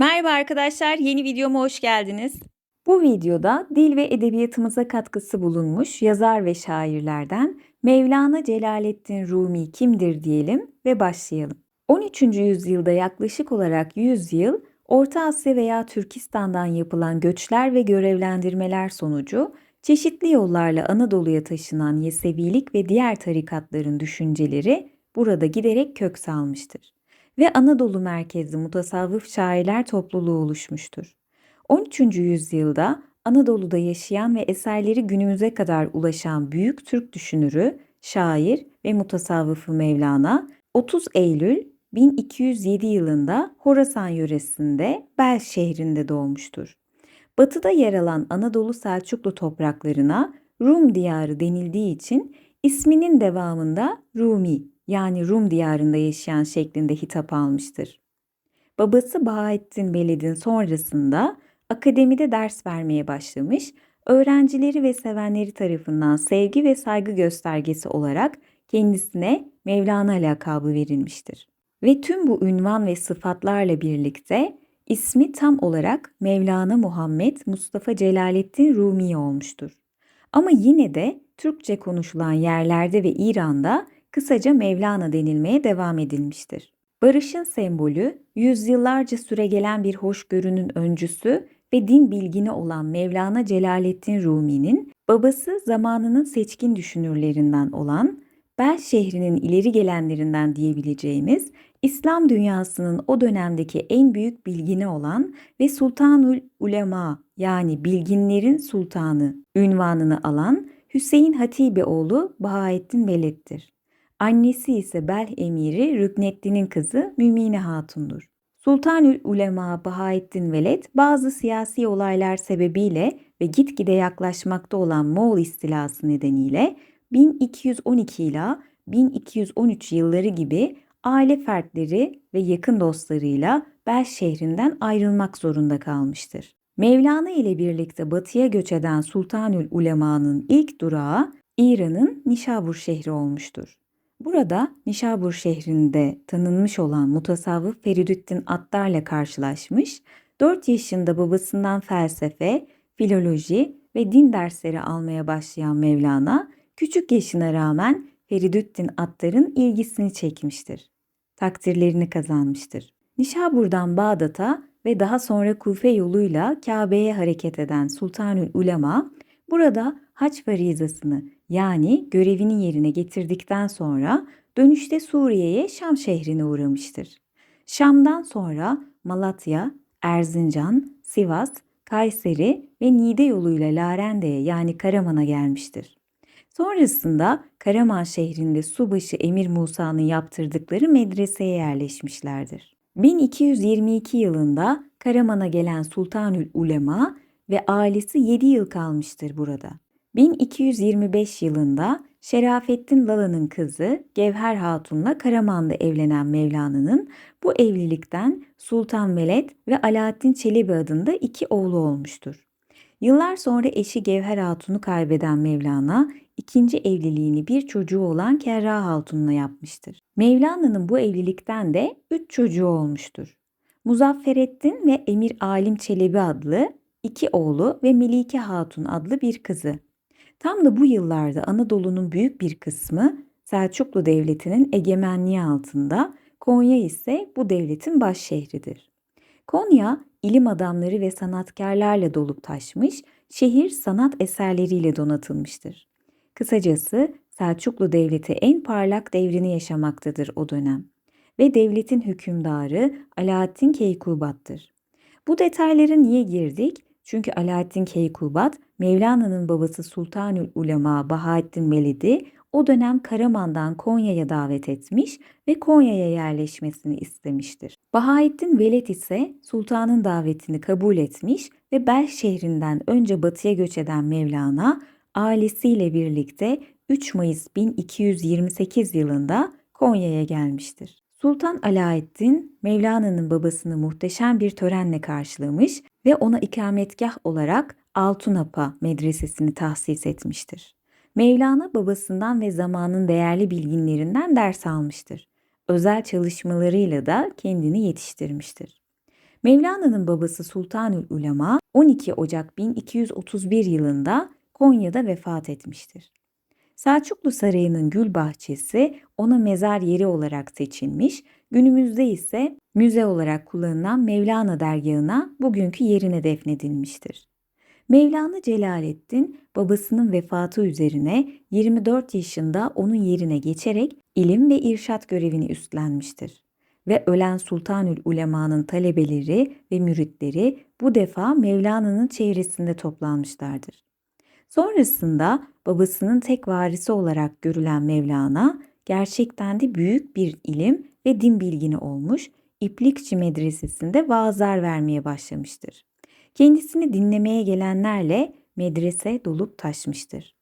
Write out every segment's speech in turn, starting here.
Merhaba arkadaşlar, yeni videoma hoş geldiniz. Bu videoda dil ve edebiyatımıza katkısı bulunmuş yazar ve şairlerden Mevlana Celaleddin Rumi kimdir diyelim ve başlayalım. 13. yüzyılda yaklaşık olarak 100 yıl Orta Asya veya Türkistan'dan yapılan göçler ve görevlendirmeler sonucu çeşitli yollarla Anadolu'ya taşınan Yesevilik ve diğer tarikatların düşünceleri burada giderek kök salmıştır ve Anadolu merkezli mutasavvıf şairler topluluğu oluşmuştur. 13. yüzyılda Anadolu'da yaşayan ve eserleri günümüze kadar ulaşan büyük Türk düşünürü, şair ve mutasavvıfı Mevlana 30 Eylül 1207 yılında Horasan yöresinde Bel şehrinde doğmuştur. Batıda yer alan Anadolu Selçuklu topraklarına Rum diyarı denildiği için isminin devamında Rumi yani Rum diyarında yaşayan şeklinde hitap almıştır. Babası Bahattin Veled'in sonrasında akademide ders vermeye başlamış, öğrencileri ve sevenleri tarafından sevgi ve saygı göstergesi olarak kendisine Mevlana lakabı verilmiştir. Ve tüm bu ünvan ve sıfatlarla birlikte ismi tam olarak Mevlana Muhammed Mustafa Celaleddin Rumi olmuştur. Ama yine de Türkçe konuşulan yerlerde ve İran'da kısaca Mevlana denilmeye devam edilmiştir. Barışın sembolü, yüzyıllarca süregelen bir hoşgörünün öncüsü ve din bilgini olan Mevlana Celaleddin Rumi'nin babası zamanının seçkin düşünürlerinden olan Bel şehrinin ileri gelenlerinden diyebileceğimiz İslam dünyasının o dönemdeki en büyük bilgini olan ve Sultanül Ulema yani bilginlerin sultanı ünvanını alan Hüseyin Hatibe oğlu Bahaettin Veled'dir. Annesi ise Bel emiri Rükneddin'in kızı Mümine Hatun'dur. Sultanül Ulema Bahaettin Veled bazı siyasi olaylar sebebiyle ve gitgide yaklaşmakta olan Moğol istilası nedeniyle 1212 ila 1213 yılları gibi aile fertleri ve yakın dostlarıyla Bel şehrinden ayrılmak zorunda kalmıştır. Mevlana ile birlikte batıya göç eden Sultanül Ulema'nın ilk durağı İran'ın Nişabur şehri olmuştur. Burada Nişabur şehrinde tanınmış olan mutasavvıf Feridüddin Attar'la karşılaşmış, 4 yaşında babasından felsefe, filoloji ve din dersleri almaya başlayan Mevlana, küçük yaşına rağmen Feridüddin Attar'ın ilgisini çekmiştir. Takdirlerini kazanmıştır. Nişabur'dan Bağdat'a ve daha sonra Kufe yoluyla Kabe'ye hareket eden Sultanül Ulema, burada haç farizasını yani görevini yerine getirdikten sonra dönüşte Suriye'ye Şam şehrine uğramıştır. Şam'dan sonra Malatya, Erzincan, Sivas, Kayseri ve Niğde yoluyla Larende'ye yani Karaman'a gelmiştir. Sonrasında Karaman şehrinde Subaşı Emir Musa'nın yaptırdıkları medreseye yerleşmişlerdir. 1222 yılında Karaman'a gelen Sultanül Ulema ve ailesi 7 yıl kalmıştır burada. 1225 yılında Şerafettin Lala'nın kızı Gevher Hatun'la Karaman'da evlenen Mevlana'nın bu evlilikten Sultan Veled ve Alaaddin Çelebi adında iki oğlu olmuştur. Yıllar sonra eşi Gevher Hatun'u kaybeden Mevlana, ikinci evliliğini bir çocuğu olan Kerra Hatun'la yapmıştır. Mevlana'nın bu evlilikten de üç çocuğu olmuştur. Muzafferettin ve Emir Alim Çelebi adlı iki oğlu ve Melike Hatun adlı bir kızı. Tam da bu yıllarda Anadolu'nun büyük bir kısmı Selçuklu Devleti'nin egemenliği altında, Konya ise bu devletin baş şehridir. Konya, ilim adamları ve sanatkarlarla dolup taşmış, şehir sanat eserleriyle donatılmıştır. Kısacası Selçuklu Devleti en parlak devrini yaşamaktadır o dönem ve devletin hükümdarı Alaaddin Keykubat'tır. Bu detaylara niye girdik? Çünkü Alaaddin Keykubat, Mevlana'nın babası Sultanül Ulema Bahattin Velid'i o dönem Karaman'dan Konya'ya davet etmiş ve Konya'ya yerleşmesini istemiştir. Bahattin Veled ise sultanın davetini kabul etmiş ve Bel şehrinden önce batıya göç eden Mevlana ailesiyle birlikte 3 Mayıs 1228 yılında Konya'ya gelmiştir. Sultan Alaaddin, Mevlana'nın babasını muhteşem bir törenle karşılamış ve ona ikametgah olarak Altunapa medresesini tahsis etmiştir. Mevlana babasından ve zamanın değerli bilginlerinden ders almıştır. Özel çalışmalarıyla da kendini yetiştirmiştir. Mevlana'nın babası Sultanül Ulema 12 Ocak 1231 yılında Konya'da vefat etmiştir. Selçuklu Sarayı'nın gül bahçesi ona mezar yeri olarak seçilmiş, günümüzde ise müze olarak kullanılan Mevlana dergahına bugünkü yerine defnedilmiştir. Mevlana Celaleddin babasının vefatı üzerine 24 yaşında onun yerine geçerek ilim ve irşat görevini üstlenmiştir. Ve ölen Sultanül Ulema'nın talebeleri ve müritleri bu defa Mevlana'nın çevresinde toplanmışlardır. Sonrasında babasının tek varisi olarak görülen Mevlana gerçekten de büyük bir ilim ve din bilgini olmuş, İplikçi Medresesi'nde vaazlar vermeye başlamıştır. Kendisini dinlemeye gelenlerle medrese dolup taşmıştır.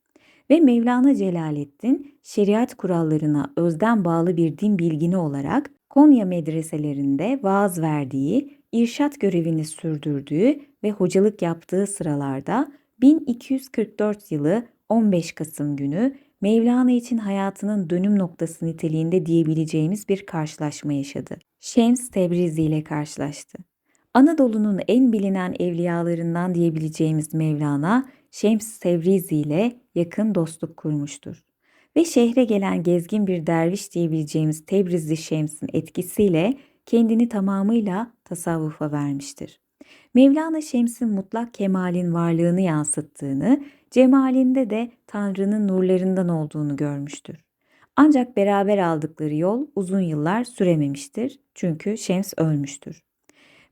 Ve Mevlana Celaleddin şeriat kurallarına özden bağlı bir din bilgini olarak Konya medreselerinde vaaz verdiği, irşat görevini sürdürdüğü ve hocalık yaptığı sıralarda 1244 yılı 15 Kasım günü Mevlana için hayatının dönüm noktası niteliğinde diyebileceğimiz bir karşılaşma yaşadı. Şems Tebrizi ile karşılaştı. Anadolu'nun en bilinen evliyalarından diyebileceğimiz Mevlana, Şems Tebrizi ile yakın dostluk kurmuştur. Ve şehre gelen gezgin bir derviş diyebileceğimiz Tebrizli Şems'in etkisiyle kendini tamamıyla tasavvufa vermiştir. Mevlana Şems'in mutlak kemalin varlığını yansıttığını, cemalinde de Tanrı'nın nurlarından olduğunu görmüştür. Ancak beraber aldıkları yol uzun yıllar sürememiştir çünkü Şems ölmüştür.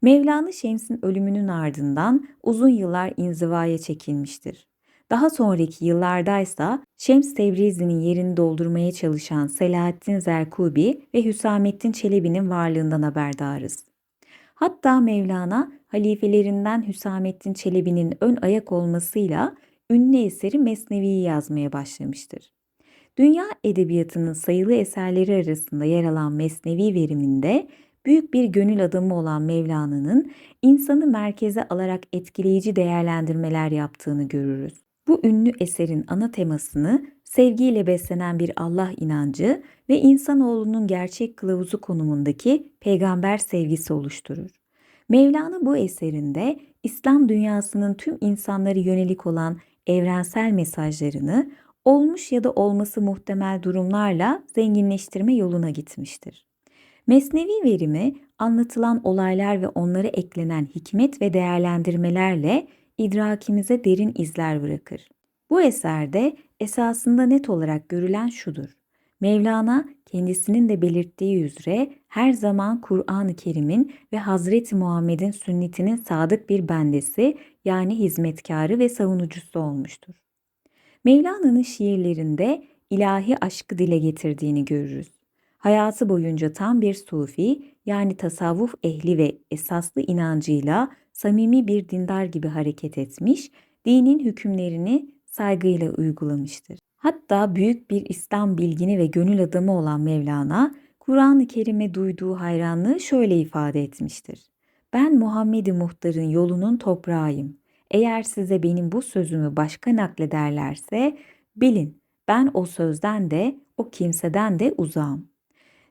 Mevlana Şems'in ölümünün ardından uzun yıllar inzivaya çekilmiştir. Daha sonraki yıllardaysa Şems Tebrizi'nin yerini doldurmaya çalışan Selahattin Zerkubi ve Hüsamettin Çelebi'nin varlığından haberdarız. Hatta Mevlana halifelerinden Hüsamettin Çelebi'nin ön ayak olmasıyla ünlü eseri Mesnevi'yi yazmaya başlamıştır. Dünya edebiyatının sayılı eserleri arasında yer alan Mesnevi veriminde büyük bir gönül adamı olan Mevlana'nın insanı merkeze alarak etkileyici değerlendirmeler yaptığını görürüz. Bu ünlü eserin ana temasını sevgiyle beslenen bir Allah inancı ve insanoğlunun gerçek kılavuzu konumundaki peygamber sevgisi oluşturur. Mevlana bu eserinde İslam dünyasının tüm insanlara yönelik olan evrensel mesajlarını olmuş ya da olması muhtemel durumlarla zenginleştirme yoluna gitmiştir. Mesnevi verimi anlatılan olaylar ve onlara eklenen hikmet ve değerlendirmelerle idrakimize derin izler bırakır. Bu eserde esasında net olarak görülen şudur. Mevlana kendisinin de belirttiği üzere her zaman Kur'an-ı Kerim'in ve Hazreti Muhammed'in sünnetinin sadık bir bendesi yani hizmetkarı ve savunucusu olmuştur. Mevlana'nın şiirlerinde ilahi aşkı dile getirdiğini görürüz. Hayatı boyunca tam bir sufi yani tasavvuf ehli ve esaslı inancıyla samimi bir dindar gibi hareket etmiş, dinin hükümlerini saygıyla uygulamıştır. Hatta büyük bir İslam bilgini ve gönül adamı olan Mevlana, Kur'an-ı Kerim'e duyduğu hayranlığı şöyle ifade etmiştir. Ben Muhammed-i Muhtar'ın yolunun toprağıyım. Eğer size benim bu sözümü başka naklederlerse bilin ben o sözden de o kimseden de uzağım.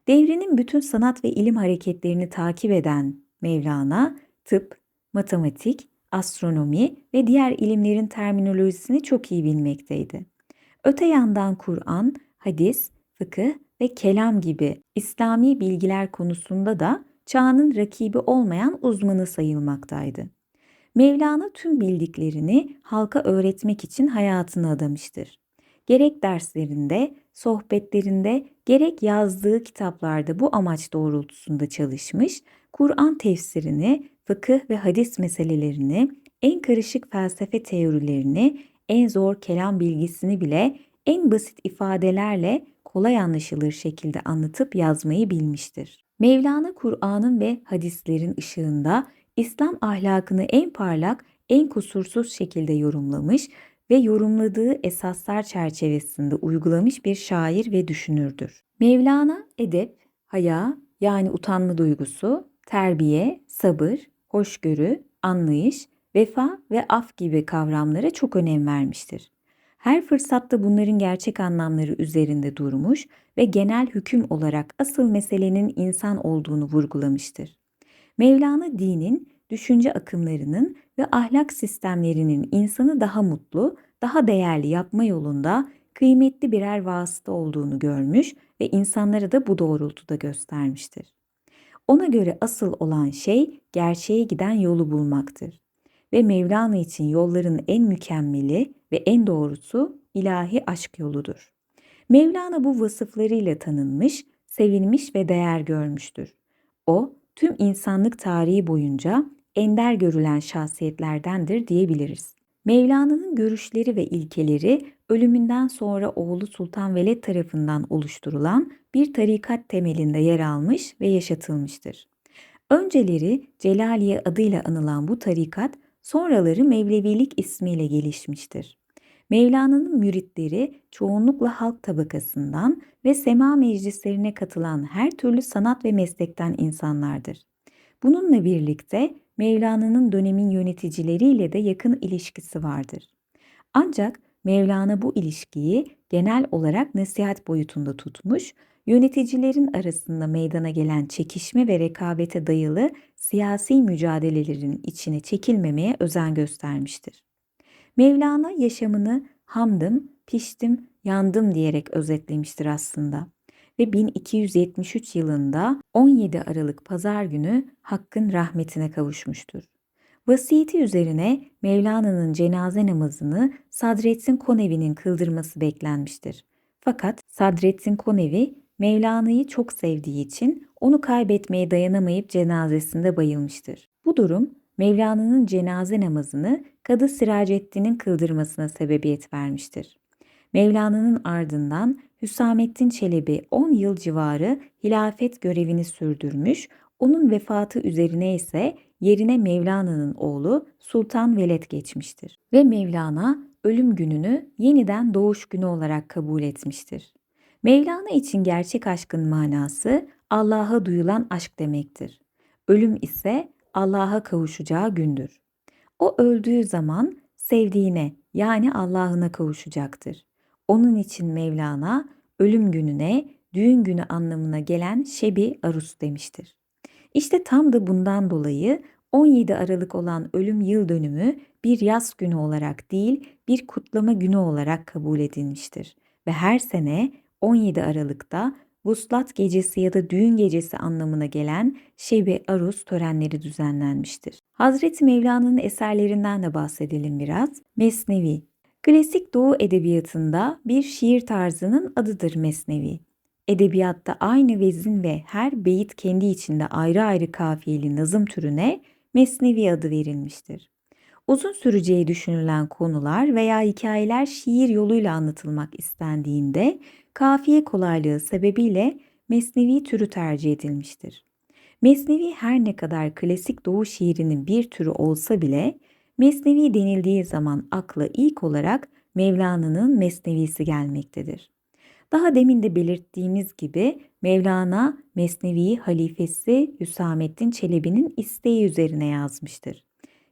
Devrinin bütün sanat ve ilim hareketlerini takip eden Mevlana, tıp, matematik, astronomi ve diğer ilimlerin terminolojisini çok iyi bilmekteydi. Öte yandan Kur'an, hadis, fıkıh ve kelam gibi İslami bilgiler konusunda da çağının rakibi olmayan uzmanı sayılmaktaydı. Mevlana tüm bildiklerini halka öğretmek için hayatını adamıştır. Gerek derslerinde, sohbetlerinde, gerek yazdığı kitaplarda bu amaç doğrultusunda çalışmış, Kur'an tefsirini, fıkıh ve hadis meselelerini, en karışık felsefe teorilerini, en zor kelam bilgisini bile en basit ifadelerle kolay anlaşılır şekilde anlatıp yazmayı bilmiştir. Mevlana Kur'an'ın ve hadislerin ışığında İslam ahlakını en parlak, en kusursuz şekilde yorumlamış ve yorumladığı esaslar çerçevesinde uygulamış bir şair ve düşünürdür. Mevlana edep, haya yani utanma duygusu, terbiye, sabır, hoşgörü, anlayış, vefa ve af gibi kavramlara çok önem vermiştir. Her fırsatta bunların gerçek anlamları üzerinde durmuş ve genel hüküm olarak asıl meselenin insan olduğunu vurgulamıştır. Mevlana dinin, düşünce akımlarının ve ahlak sistemlerinin insanı daha mutlu, daha değerli yapma yolunda kıymetli birer vasıta olduğunu görmüş ve insanlara da bu doğrultuda göstermiştir. Ona göre asıl olan şey gerçeğe giden yolu bulmaktır. Ve Mevlana için yolların en mükemmeli ve en doğrusu ilahi aşk yoludur. Mevlana bu vasıflarıyla tanınmış, sevilmiş ve değer görmüştür. O, tüm insanlık tarihi boyunca ender görülen şahsiyetlerdendir diyebiliriz. Mevlana'nın görüşleri ve ilkeleri ölümünden sonra oğlu Sultan Veled tarafından oluşturulan bir tarikat temelinde yer almış ve yaşatılmıştır. Önceleri Celaliye adıyla anılan bu tarikat sonraları Mevlevilik ismiyle gelişmiştir. Mevlana'nın müritleri çoğunlukla halk tabakasından ve sema meclislerine katılan her türlü sanat ve meslekten insanlardır. Bununla birlikte Mevlana'nın dönemin yöneticileriyle de yakın ilişkisi vardır. Ancak Mevlana bu ilişkiyi genel olarak nasihat boyutunda tutmuş, yöneticilerin arasında meydana gelen çekişme ve rekabete dayalı siyasi mücadelelerin içine çekilmemeye özen göstermiştir. Mevlana yaşamını hamdım, piştim, yandım diyerek özetlemiştir aslında ve 1273 yılında 17 Aralık Pazar günü Hakk'ın rahmetine kavuşmuştur. Vasiyeti üzerine Mevlana'nın cenaze namazını Sadrettin Konevi'nin kıldırması beklenmiştir. Fakat Sadrettin Konevi Mevlana'yı çok sevdiği için onu kaybetmeye dayanamayıp cenazesinde bayılmıştır. Bu durum Mevlana'nın cenaze namazını Kadı Siracettin'in kıldırmasına sebebiyet vermiştir. Mevlana'nın ardından Hüsamettin Çelebi 10 yıl civarı hilafet görevini sürdürmüş, onun vefatı üzerine ise yerine Mevlana'nın oğlu Sultan Veled geçmiştir. Ve Mevlana ölüm gününü yeniden doğuş günü olarak kabul etmiştir. Mevlana için gerçek aşkın manası Allah'a duyulan aşk demektir. Ölüm ise Allah'a kavuşacağı gündür. O öldüğü zaman sevdiğine yani Allah'ına kavuşacaktır. Onun için Mevlana ölüm gününe, düğün günü anlamına gelen Şebi Arus demiştir. İşte tam da bundan dolayı 17 Aralık olan ölüm yıl dönümü bir yaz günü olarak değil, bir kutlama günü olarak kabul edilmiştir. Ve her sene 17 Aralık'ta Vuslat gecesi ya da düğün gecesi anlamına gelen Şebi Arus törenleri düzenlenmiştir. Hazreti Mevlana'nın eserlerinden de bahsedelim biraz. Mesnevi Klasik Doğu edebiyatında bir şiir tarzının adıdır Mesnevi. Edebiyatta aynı vezin ve her beyit kendi içinde ayrı ayrı kafiyeli nazım türüne Mesnevi adı verilmiştir. Uzun süreceği düşünülen konular veya hikayeler şiir yoluyla anlatılmak istendiğinde kafiye kolaylığı sebebiyle Mesnevi türü tercih edilmiştir. Mesnevi her ne kadar klasik Doğu şiirinin bir türü olsa bile Mesnevi denildiği zaman akla ilk olarak Mevlana'nın Mesnevisi gelmektedir. Daha demin de belirttiğimiz gibi Mevlana Mesnevi halifesi Hüsamettin Çelebi'nin isteği üzerine yazmıştır.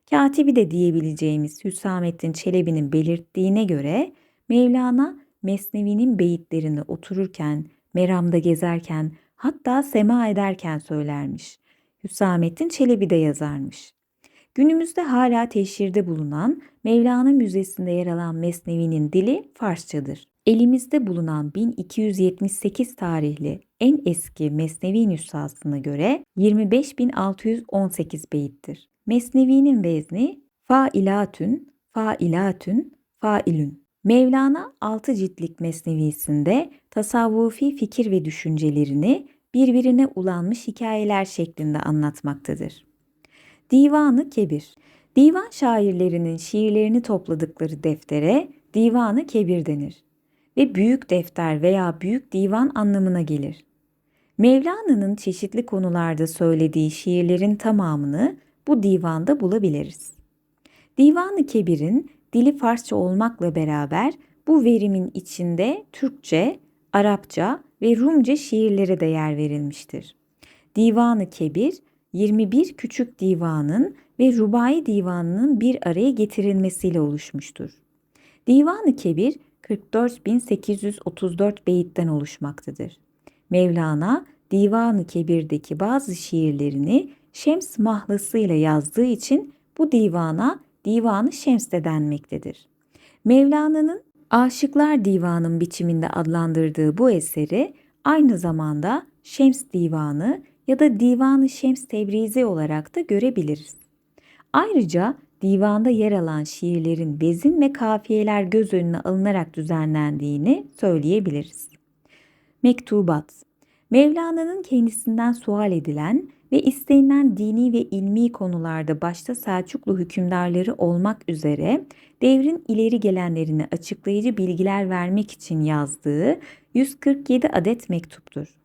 Katibi de diyebileceğimiz Hüsamettin Çelebi'nin belirttiğine göre Mevlana Mesnevi'nin beyitlerini otururken, meramda gezerken, hatta sema ederken söylermiş. Hüsamettin Çelebi de yazarmış. Günümüzde hala teşhirde bulunan Mevlana Müzesi'nde yer alan Mesnevi'nin dili Farsçadır. Elimizde bulunan 1278 tarihli en eski Mesnevi nüshasına göre 25.618 beyittir. Mesnevi'nin vezni failatün, failatün, failün. Mevlana 6 ciltlik mesnevisinde tasavvufi fikir ve düşüncelerini birbirine ulanmış hikayeler şeklinde anlatmaktadır. Divanı Kebir Divan şairlerinin şiirlerini topladıkları deftere Divanı Kebir denir ve büyük defter veya büyük divan anlamına gelir. Mevlana'nın çeşitli konularda söylediği şiirlerin tamamını bu divanda bulabiliriz. Divanı Kebir'in dili Farsça olmakla beraber bu verimin içinde Türkçe, Arapça ve Rumca şiirlere de yer verilmiştir. Divanı Kebir 21 küçük divanın ve Rubai divanının bir araya getirilmesiyle oluşmuştur. Divanı Kebir 44.834 beyitten oluşmaktadır. Mevlana Divanı Kebir'deki bazı şiirlerini Şems mahlasıyla yazdığı için bu divana Divanı Şems de denmektedir. Mevlana'nın Aşıklar Divanı'nın biçiminde adlandırdığı bu eseri aynı zamanda Şems Divanı ya da Divanı Şems Tebrizi olarak da görebiliriz. Ayrıca divanda yer alan şiirlerin bezin ve kafiyeler göz önüne alınarak düzenlendiğini söyleyebiliriz. Mektubat Mevlana'nın kendisinden sual edilen ve istenilen dini ve ilmi konularda başta Selçuklu hükümdarları olmak üzere devrin ileri gelenlerine açıklayıcı bilgiler vermek için yazdığı 147 adet mektuptur.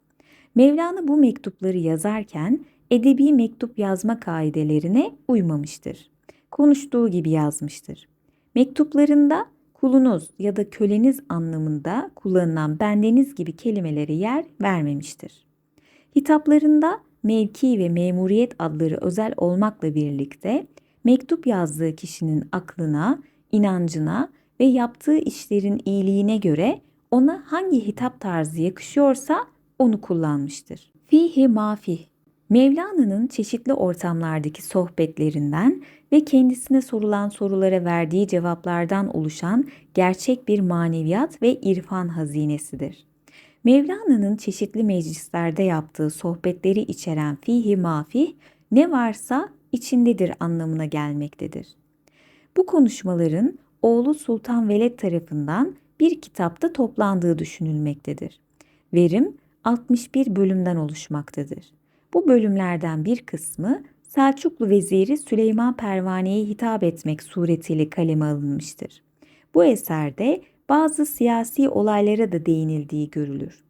Mevlana bu mektupları yazarken edebi mektup yazma kaidelerine uymamıştır. Konuştuğu gibi yazmıştır. Mektuplarında kulunuz ya da köleniz anlamında kullanılan bendeniz gibi kelimelere yer vermemiştir. Hitaplarında mevki ve memuriyet adları özel olmakla birlikte mektup yazdığı kişinin aklına, inancına ve yaptığı işlerin iyiliğine göre ona hangi hitap tarzı yakışıyorsa onu kullanmıştır. Fihi mafih Mevlana'nın çeşitli ortamlardaki sohbetlerinden ve kendisine sorulan sorulara verdiği cevaplardan oluşan gerçek bir maneviyat ve irfan hazinesidir. Mevlana'nın çeşitli meclislerde yaptığı sohbetleri içeren fihi mafih ne varsa içindedir anlamına gelmektedir. Bu konuşmaların oğlu Sultan Veled tarafından bir kitapta toplandığı düşünülmektedir. Verim 61 bölümden oluşmaktadır. Bu bölümlerden bir kısmı Selçuklu veziri Süleyman Pervane'ye hitap etmek suretiyle kaleme alınmıştır. Bu eserde bazı siyasi olaylara da değinildiği görülür.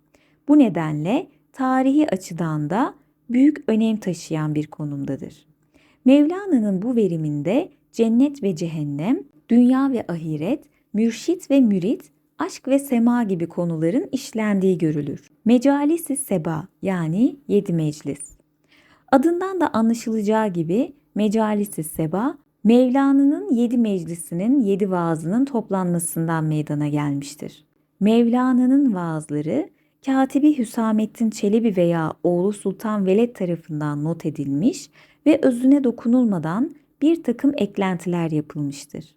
Bu nedenle tarihi açıdan da büyük önem taşıyan bir konumdadır. Mevlana'nın bu veriminde cennet ve cehennem, dünya ve ahiret, mürşit ve mürit, aşk ve sema gibi konuların işlendiği görülür. Mecalisi Seba yani yedi meclis. Adından da anlaşılacağı gibi Mecalisi Seba, Mevlana'nın yedi meclisinin yedi vaazının toplanmasından meydana gelmiştir. Mevlana'nın vaazları Katibi Hüsamettin Çelebi veya oğlu Sultan Veled tarafından not edilmiş ve özüne dokunulmadan bir takım eklentiler yapılmıştır.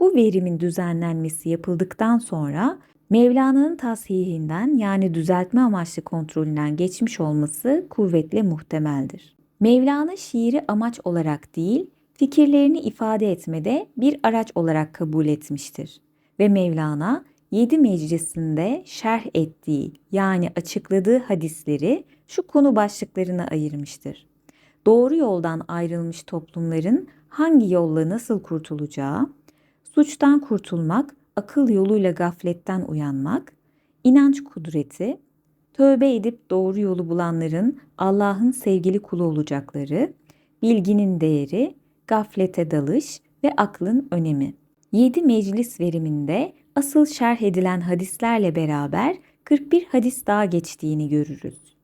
Bu verimin düzenlenmesi yapıldıktan sonra Mevlana'nın tasihinden yani düzeltme amaçlı kontrolünden geçmiş olması kuvvetle muhtemeldir. Mevlana şiiri amaç olarak değil, fikirlerini ifade etmede bir araç olarak kabul etmiştir. Ve Mevlana yedi meclisinde şerh ettiği yani açıkladığı hadisleri şu konu başlıklarına ayırmıştır. Doğru yoldan ayrılmış toplumların hangi yolla nasıl kurtulacağı, suçtan kurtulmak, akıl yoluyla gafletten uyanmak, inanç kudreti, tövbe edip doğru yolu bulanların Allah'ın sevgili kulu olacakları, bilginin değeri, gaflete dalış ve aklın önemi. Yedi meclis veriminde asıl şerh edilen hadislerle beraber 41 hadis daha geçtiğini görürüz.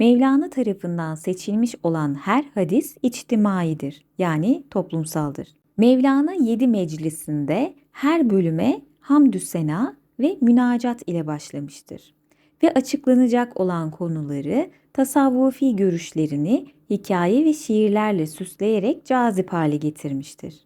Mevlana tarafından seçilmiş olan her hadis içtimaidir yani toplumsaldır. Mevlana 7 meclisinde her bölüme hamdü sena ve münacat ile başlamıştır. Ve açıklanacak olan konuları tasavvufi görüşlerini hikaye ve şiirlerle süsleyerek cazip hale getirmiştir.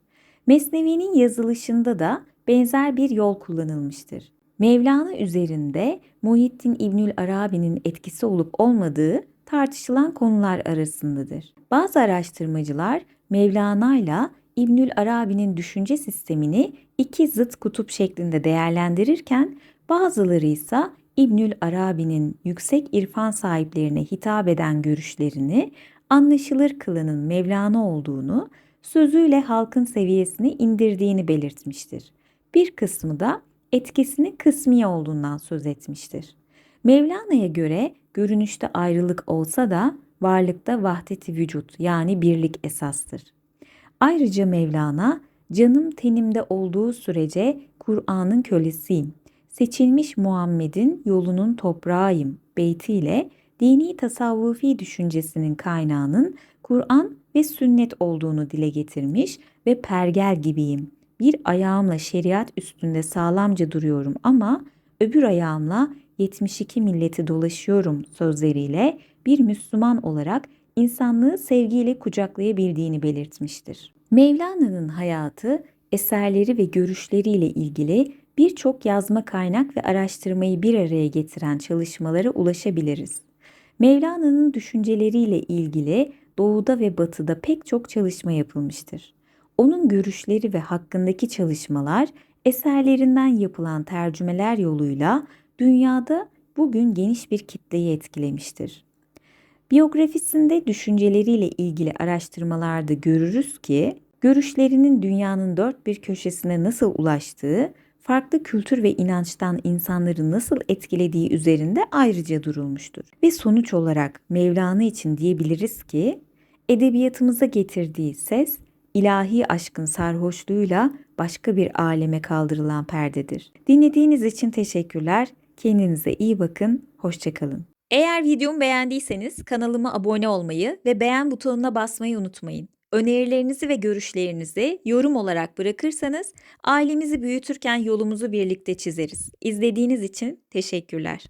Mesnevi'nin yazılışında da benzer bir yol kullanılmıştır. Mevlana üzerinde Muhittin İbnül Arabi'nin etkisi olup olmadığı tartışılan konular arasındadır. Bazı araştırmacılar Mevlana ile İbnül Arabi'nin düşünce sistemini iki zıt kutup şeklinde değerlendirirken bazıları ise İbnül Arabi'nin yüksek irfan sahiplerine hitap eden görüşlerini anlaşılır kılanın Mevlana olduğunu, sözüyle halkın seviyesini indirdiğini belirtmiştir. Bir kısmı da etkisini kısmi olduğundan söz etmiştir. Mevlana'ya göre görünüşte ayrılık olsa da varlıkta vahdeti vücut yani birlik esastır. Ayrıca Mevlana canım tenimde olduğu sürece Kur'an'ın kölesiyim. Seçilmiş Muhammed'in yolunun toprağıyım beytiyle dini tasavvufi düşüncesinin kaynağının Kur'an ve sünnet olduğunu dile getirmiş ve pergel gibiyim. Bir ayağımla şeriat üstünde sağlamca duruyorum ama öbür ayağımla 72 milleti dolaşıyorum sözleriyle bir Müslüman olarak insanlığı sevgiyle kucaklayabildiğini belirtmiştir. Mevlana'nın hayatı, eserleri ve görüşleriyle ilgili birçok yazma kaynak ve araştırmayı bir araya getiren çalışmalara ulaşabiliriz. Mevlana'nın düşünceleriyle ilgili doğuda ve batıda pek çok çalışma yapılmıştır. Onun görüşleri ve hakkındaki çalışmalar eserlerinden yapılan tercümeler yoluyla dünyada bugün geniş bir kitleyi etkilemiştir. Biyografisinde düşünceleriyle ilgili araştırmalarda görürüz ki görüşlerinin dünyanın dört bir köşesine nasıl ulaştığı, farklı kültür ve inançtan insanları nasıl etkilediği üzerinde ayrıca durulmuştur. Ve sonuç olarak Mevlana için diyebiliriz ki edebiyatımıza getirdiği ses ilahi aşkın sarhoşluğuyla başka bir aleme kaldırılan perdedir. Dinlediğiniz için teşekkürler. Kendinize iyi bakın. Hoşçakalın. Eğer videomu beğendiyseniz kanalıma abone olmayı ve beğen butonuna basmayı unutmayın. Önerilerinizi ve görüşlerinizi yorum olarak bırakırsanız ailemizi büyütürken yolumuzu birlikte çizeriz. İzlediğiniz için teşekkürler.